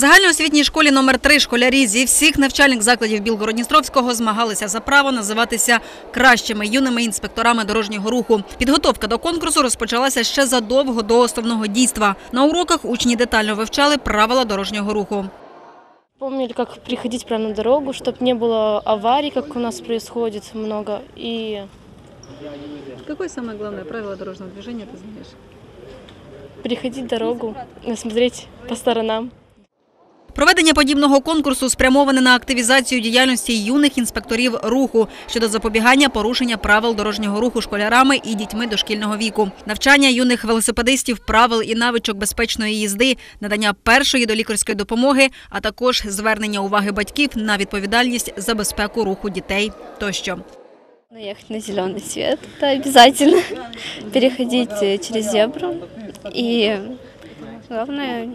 загальноосвітній школі номер 3 школярі зі всіх навчальних закладів Білгородністровського змагалися за право називатися кращими юними інспекторами дорожнього руху. Підготовка до конкурсу розпочалася ще задовго до основного дійства. На уроках учні детально вивчали правила дорожнього руху. Помнили, как приходить прямо на дорогу, чтобы не было аварий, как у нас происходит много. И Какое самое главное правило дорожного движения ты знаешь? переходить дорогу, смотреть по сторонам. Проведення подібного конкурсу спрямоване на активізацію діяльності юних інспекторів руху щодо запобігання порушення правил дорожнього руху школярами і дітьми дошкільного віку, навчання юних велосипедистів правил і навичок безпечної їзди, надання першої долікарської допомоги, а також звернення уваги батьків на відповідальність за безпеку руху дітей тощо. Наехать на зеленый свет, это обязательно. Переходить э, через зебру. И главное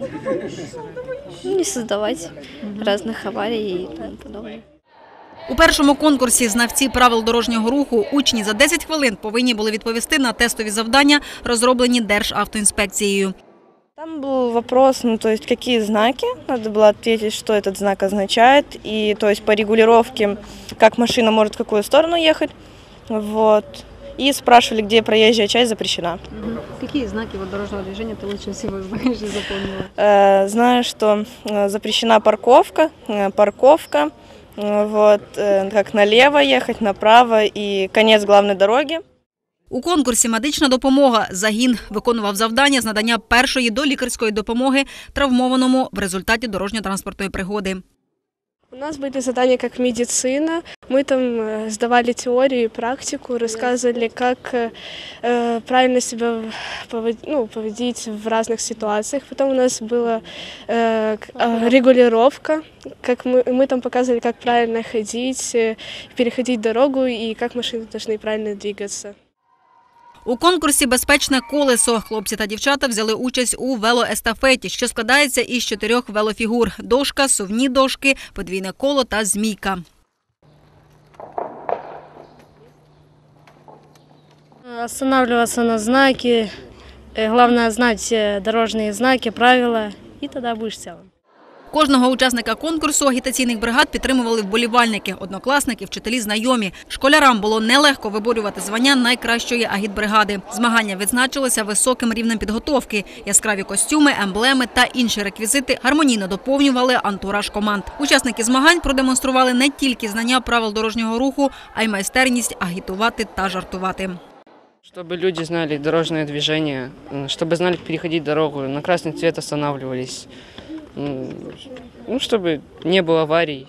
не создавать разных аварий и тому подобное. У першому конкурсі знавці правил дорожнього руху учні за 10 хвилин повинні були відповісти на тестові завдання, розроблені Державтоінспекцією. Там был вопрос, ну, то есть какие знаки, надо было ответить, что этот знак означает, и то есть по регулировке, как машина может в какую сторону ехать, вот. И спрашивали, где проезжая часть запрещена. Какие знаки вот дорожного движения ты лучше всего знаешь и запомнила? Э, знаю, что э, запрещена парковка, э, парковка, э, вот, э, как налево ехать, направо и конец главной дороги. У конкурсі медична допомога загін виконував завдання з надання першої долікарської допомоги травмованому в результаті дорожньо-транспортної пригоди. У нас были задания как медицина. Мы там э, сдавали теорию и практику, рассказывали, как э, э, правильно себя поводить, ну, поводить в разных ситуациях. Потом у нас была э, к- э, регулировка, как мы, мы там показывали, как правильно ходить, э, переходить дорогу и как машины должны правильно двигаться. У конкурсі Безпечне колесо хлопці та дівчата взяли участь у велоестафеті, що складається із чотирьох велофігур: дошка, сувні дошки, подвійне коло та змійка. Останавливаться на знаки. Э, Главное знать э, дорожные знаки, правила, и тогда будешь целым. Кожного учасника конкурсу агітаційних бригад підтримували вболівальники, однокласники, вчителі, знайомі. Школярам було нелегко виборювати звання найкращої агітбригади. Змагання відзначилися високим рівнем підготовки. Яскраві костюми, емблеми та інші реквізити гармонійно доповнювали антураж команд. Учасники змагань продемонстрували не тільки знання правил дорожнього руху, а й майстерність агітувати та жартувати. Чтобы люди знали дорожное движение, м, чтобы знали как переходить дорогу, на красный цвет останавливались, м, ну, чтобы не было аварий.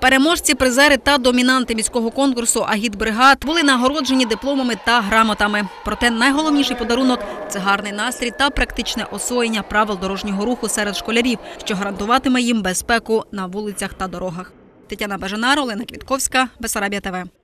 Переможці, призери та домінанти міського конкурсу агітбригад були нагороджені дипломами та грамотами. Проте найголовніший подарунок це гарний настрій та практичне освоєння правил дорожнього руху серед школярів, що гарантуватиме їм безпеку на вулицях та дорогах. Тетяна Бажанар, Олена Квітковська, Бесарабія ТВ.